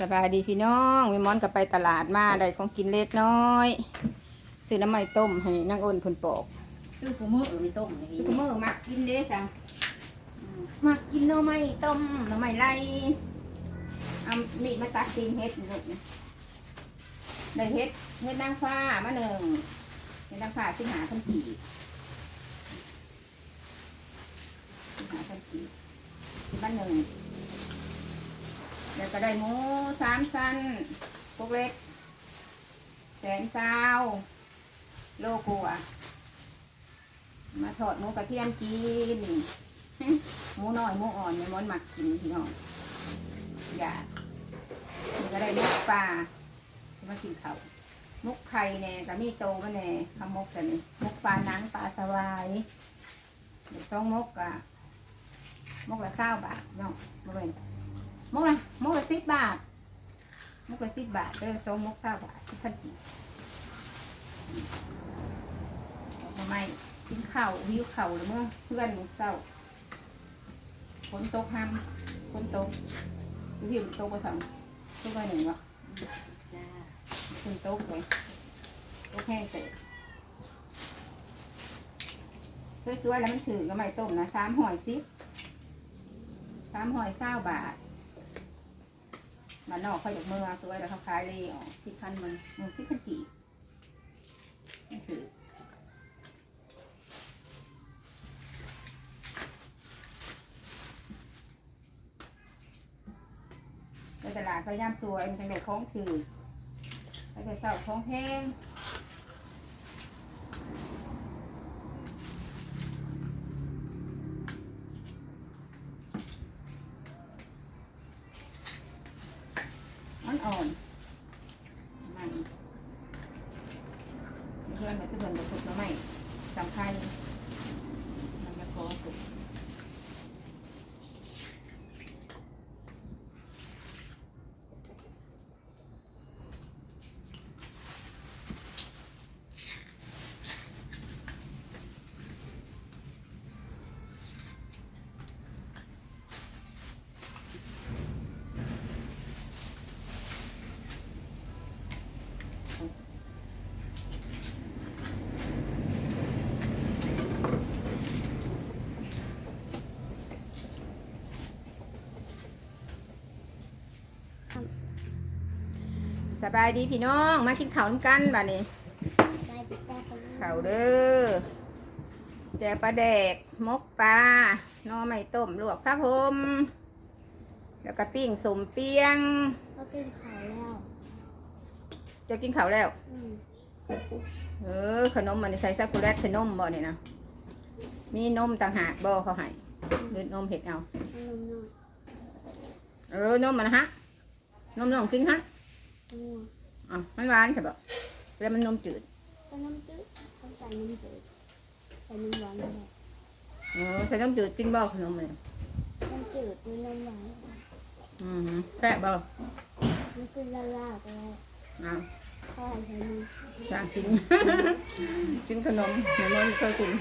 สบายดีพี่น้องวิมอนก็ไปตลาดมาได้ของกินเล็กน้อยซื้อน้ำมันต้มให้นางอ้นคนปอกคือกูมือไม่ต้มอย่างทุนี้กมื้อมักกินเด้สังมักกินหน่อไม้ต้มหน่อไม้ไล่เอามีดมาตัดตีนเฮ็ดนี่ลูกนะได้เฮ็ดเฮ็ดนางฟ้ามาหนึ่งเฮ็ดนางฟ้าสิงหาพันกี่สิงหาพันกี่มาหนึ่ง แล้วก็ได้หมูสามสั้นพวกเล็ก แสนซาวโลกัว มาทอดหมูกระเทียมกินหมูน้อยหมูอ่อนในมอนหมักกินพี่น้องอย่านี่ก็ได้มุกปลามากินเขามุกไข่แน่กับมีโตมาแน่ขมกกันนี่มุกปลานังปลาสวายเด็กต้องมุกอะมุกละเศร้าบาทเนาะบ่เป็น มกละมกละสิบบาทมกละสิบบาทเด้อสองมกเศร้าบาทสิบพันกีทำไมกินข้าววิวข้าวหรือเมื่อเพื่อนมกเศร้าฝนตกห้ามฝนตกวิวตกกระสังตกไปหนึ่งวะฝนตกเลยตกแห้งเตะสวยๆแล้วมันถือก็ไม่ต้มนะสามหอยสิบสามหอยเศร้าบาท มานนอกเขาจากเมืองสวยแล้วเขาขายเลยอ๋อกสิบพันมันหนึ่งสิบพันกี่นี่คือในตลาดพยายามสวยมันเป็นเด็กของถือไปแต่เสาของแพงมันอ่อนมันเพื่อนมาช่วยเพื่อนมาฝึกมาใหม่สำคัญมันมาขอฝึก สบายดีพี่น้อง มากินข้าวน้ำกันบ้านี้ได้จิตใจเขาข้าวเด้อแจวปลาแดกมกปลาหน่อไม้ต้มลวกผักหมแล้วก็ปิ้งสมเปียงเขาเป็นเขาแล้วจะกินข้าวแล้วอืมเออขนมมันใส่ซักโกแลตขนมบ่เนี่ยนะมีนมต่างหากบ่เขาให้หรือนมเห็ดเอาขนมน้อยเออนมมันนะฮะนมน้องกินฮะงัว อะมันหวานใช่ปะแล้วมันนมจืดก็น้ำจืดต้องใส่น้ำจืดใส่น้ำหวานด้วยเออใส่นมจืดกินบ่ขนมมันน้ำจืดมีน้ำหวานอืมแซ่บบ่มันคือละลาไปแล้วอ้าวข้าวใส่มืออยากกิน กินขนมในมันเคยกิน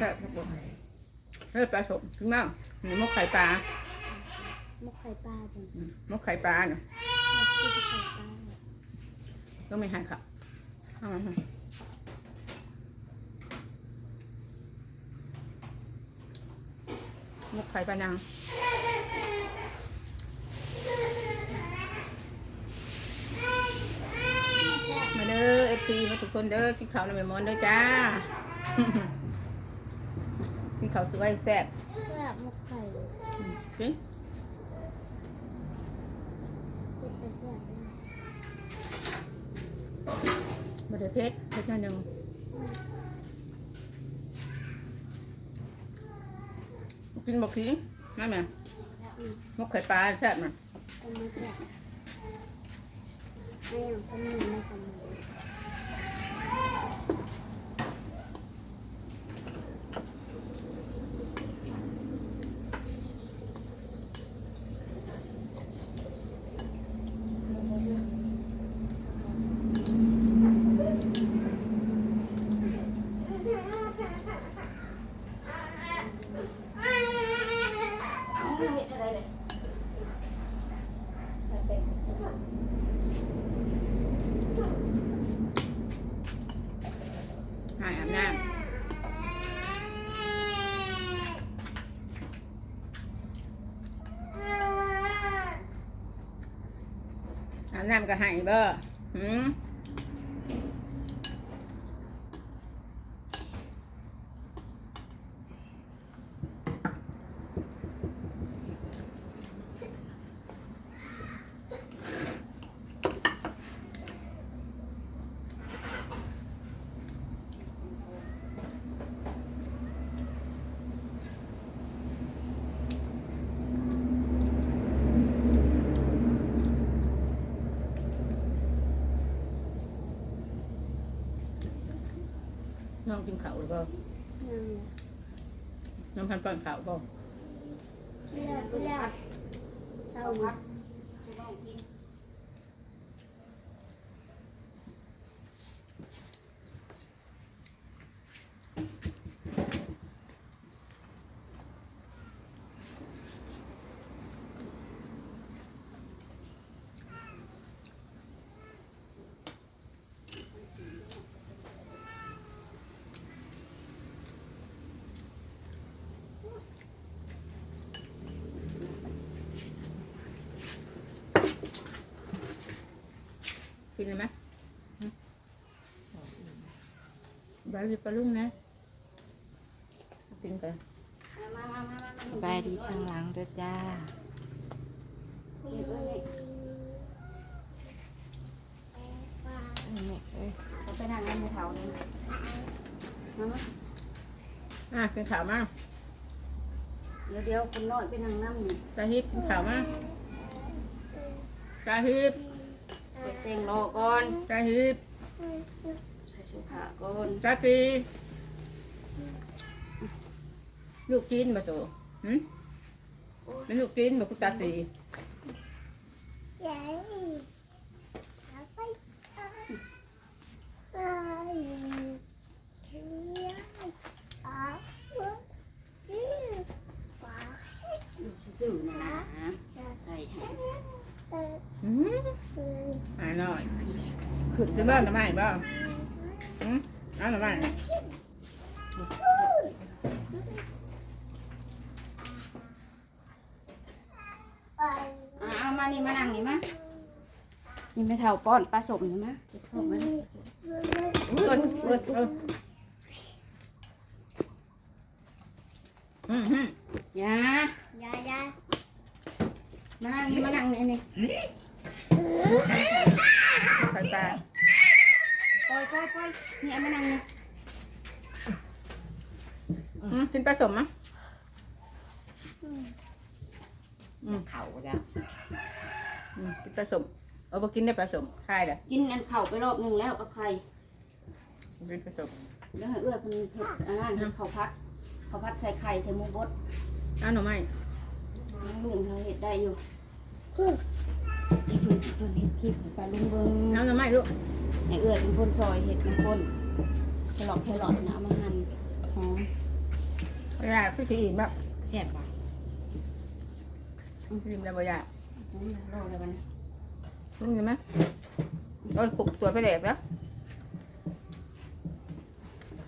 แซ่บครับผมเฮ้ยปลาสมกินบ้างมีมกไข่ปลามกไข่ปลาเป็นอืมมกไข่ปลาเนาะมกที่ไข่ปลาก็ไม่ให้ครับเอามาค่ะมกไข่ปลานังมาเด้อเอฟซีมาทุกคนเด้อกินข้าวในเมมอนเด้อจ้ากิน ข้าวสวยแซ่บเพื่อมกไข่กินเผ็ดไปแซ่บเลยมาเด้อเพชรเพชรหนั่นหนึ่งกินบอกขี้นั่นไหมอืมมกไข่ปลาแซ่บนะก็มาแซ่บไม่อย่างคนหนึ่งไม่คนหนึ่ง น้ำก็ใหายเบ้อหืม น้องกินข้าวหรือเปล่านั่งน้องพันป้อนข้าวเปล่าเลือดเลือดเศร้าพัก กินเลยไหมบายดีปลาลุงนะกินไปมามามามาสบายดีทางหลังเด้อจ้าเอ้ยนี่เอ้ยเขาไปนั่งนั่งในเถานี่มามาอะกินข้าวมากเดี๋ยวเดี๋ยวคนน้อยไปนั่งน้ำนี่กาฮิบกินข้าวมากาฮิบไป เต็งรอก่อนกาฮิบใส่เสื้อผ้าก่อนกาตีลูกจีนมาตัวหืมเป็นลูกจีนมากุตาตีใหญ่เอาไปเอาไปเฮียอาอือปา ซื่อๆนะนะใส่ให้ เออ หืม เออ อ่าหน่อย ขึ้นจะเบิ้ลหรือไม่บ้างหืมเอาหรือไม่ไปอ่าเอามานี่มานั่งนี่มานี่ไม่เท่าป้อนปลาสมนี่มาจะเข้ามาเออเออเอออืมหืมอย่ายายามานั่งนี่มานั่งนี่นี่ใส่ปลาปล่ อยปล่อยปล่อยนี่เอามานั่งนี่อืมกินปลาสมมั้ยเข่าจ้ะอืมกินปลาสมเอาไปกินได้ปลาสมคายเด้อกินอันเข่าไปรอบหนึงแล้วกับไข่กินปลาสมแล้วให้เอื้อเพิ่นเผ็ดอันนั้นเฮ็ดข้าวผัดข้าวผัดใส่ไข่ใส่หมูบดเอาหน่อไม้น้องลุงเราเห็ดได้อยู่ ที่เพิ่นที่เพิ่นเห็ดคลิปให้ไปลุงเบิ้งเอาหน่อไม้ลูกให้เอื้อเป็นคนซอยเห็ดเป็นคนแครอทแครอทนะเอามาหั่นหอมเวลาพี่สีอิ่มแบบแซ่บป่ะอิ่มแล้วบ่อยากน้ำมันโรยอะไรบ้างรู้ใช่ไหมโอ้ยขุกตัวไปแดกแล้ว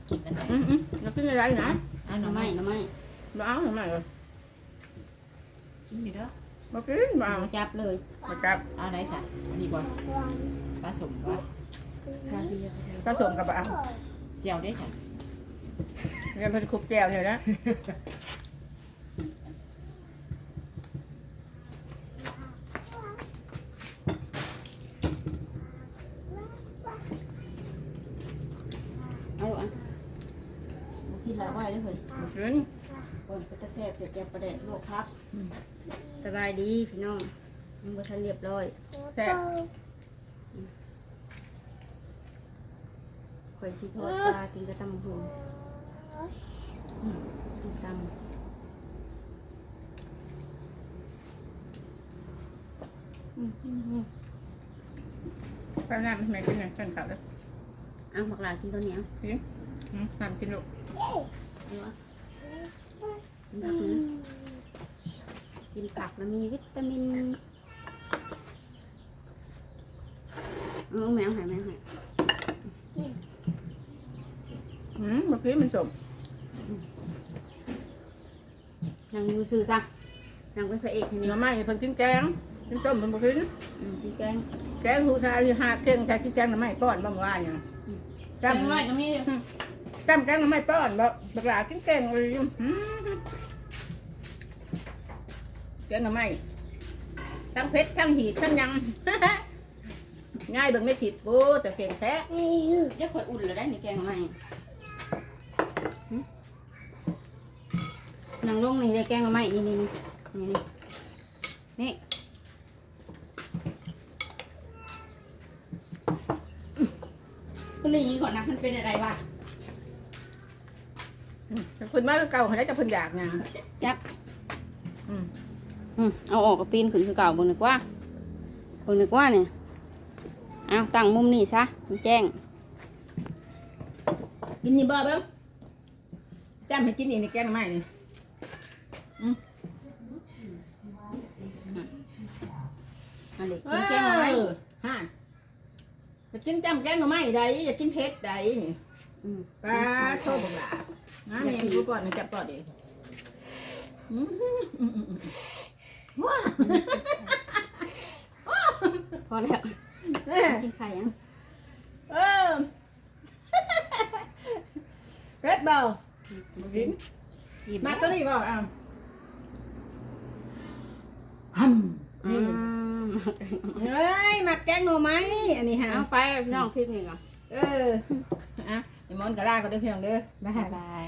กินกันไหนอืมอืมเรากินอะไรนะเอาหหน่น่ออไม้ไม้หน่อไม้มาเอาหน่อไม้เลย กินอยู่เด้อ มากินมาเอาจับเลยมาจับเอาไหนสันี่บ่วางปลาสมบ่คาเบียร์ไปใส่ผสมกับเอาเจียวได้สัเงินเป็นคุกแก้วเนี่ยนะเอาลูกอะบ่กินแล้วไหวเด้อเฮ้ยมากินก่อนก็จะแซ่บเสร็จจะประเด็ดโลกครับ สบายดีพี่น้องยังบ่ทันเรียบร้อยแซ่บข่อยสิทอดปลากินกระตำหุ่นกินตำอืมอืมอืมปลาหน้ามันไม่กินนะกินข้าวเลยเอาหมักหลากินตัวเหนี้ยวกินอืมน้ำกินลูกดูอะกินผักนะ กินผักแล้วมีวิตามินเออแมวหายแมวหายกินอืมเมื่อกี้มันสมนางอยู่ซื่อซะนางเป็นพระเอกให้หนี่น่อไม้เพิ่นกินแกงกินต้มมันบ่กินอืมพี่แจ้งแกงหูทาหรือหาเก่งใช้กินแกงหน่อไม้ป้อนบ่เมื่อวานเนี่ยแจ้งจำไว้ก็มี จำแกงหน่อไม้ป้อนบ่บักหลากินแกงเลยอืมแกงหน่อไม้ทั้งเผ็ดทั้งหีดทั้งยัง ง่ายเบิ่งไม่ผิดกูแต่เก่งแท้เอ้ยจะข่อยอุ่นเลยได้ในแกงใหม่หึนางลงนี่ได้แกงใหม่นี่นี่นี่นี่นี่นี่นนี้ยิงก่อนนะมันเป็นอะไรวะเพิ่นมาคือเก่าเขาได้จะพิ่นอยากหยังจัก อืมเอาออกกับปีนขึ้นคือเก่าเบิ่งนึกว่าเบิ่งนึกว่าเนี่ยเอาตั้งมุมนี่ซะมันแจ้งกินนี่บ่เบิ่งจำให้กินนี่ในแกงหน่อไม้นี่อันนี้เอกินแกงอะไรอฮะจะกินจำแกงหน่อไม้ใดอย่ากินเผ็ดใดนี่อืมปลาโทษบักหลาน้ำเนี่ยกูก่อนนะจับก่อนดิอืมอืมอืมอืมว้า พอแล้วเอ้ยกินไข่ยังเออเร็ดเบากินอิ่มมามาตัวนี้เบาอะฮัมอืนี่มเอ้ยมาแกงหน่อไม้อันนี้ฮะเอาไปพี่น้องคลิปนี้ก่อนเอออะไอ้มอนกะลาก็เด้อพี่น้องเด้อ บ๊ายบ๊ายบายบาย